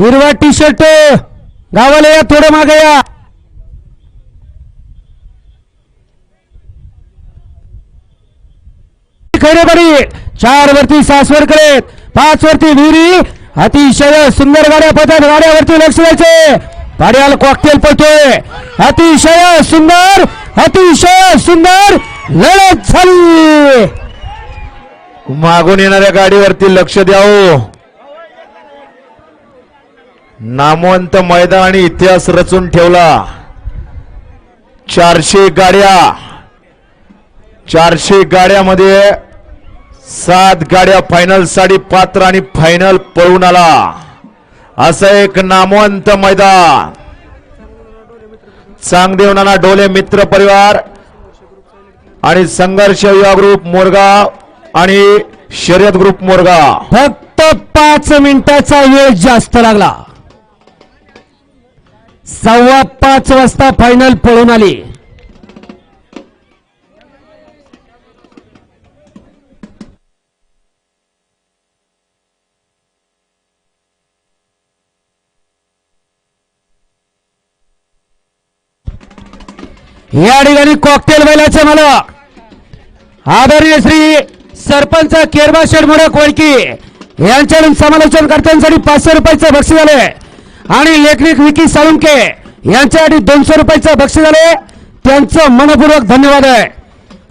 हिरवा T shirt गावाला या थोडं मागे या. खैरे बरी चार वरती सासवडकडे पाच वरती विहिरी अतिशय सुंदर गाड्या पडतात. गाड्यावरती लक्ष द्यायचे. गाड्याला कॉकटेल पडतोय. अतिशय सुंदर अतिशय सुंदर लढत झाली. मागून येणाऱ्या गाडीवरती लक्ष द्यावं. नामवंत मैदान आणि इतिहास रचून ठेवला. चारशे गाड्या चारशे गाड्यामध्ये सात गाड्या फायनलसाठी पात्र आणि फायनल पळून आला. असं एक नामवंत मैदान. चांगदेव नाना डोले मित्र परिवार आणि संघर्ष युवा ग्रुप मोरगाव आणि शर्यत ग्रुप मोरगाव. फक्त पाच मिनिटाचा वेळ जास्त लागला. सव्वा पाच वाजता फायनल पळून आली. या ठिकाणी कॉकटेल बैलाचे मला आदरणीय श्री सरपंच केरबा शेठ मोडक वळकी यांच्याकडून समालोचन कर्त्यांसाठी पाचशे रुपयाचं बक्षीस झाले आणि लेखनिक विकी साळुंके यांच्यासाठी दोनशे रुपयाचं बक्षीस झाले त्यांचं मनपूर्वक धन्यवाद आहे.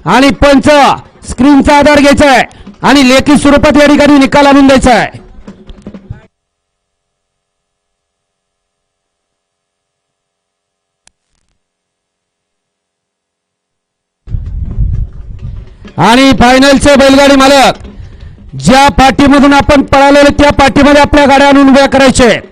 आणि पंच स्क्रीनचा आधार घ्यायचा आहे. आणि लेखी स्वरूपात या ठिकाणी निकाल आणून द्यायचा आहे. आणि फायनलचे बैलगाडी मालक ज्या पाठीमधून आपण पळालेले त्या पाठीमध्ये आपल्या गाड्या आणून उभ्या करायचे.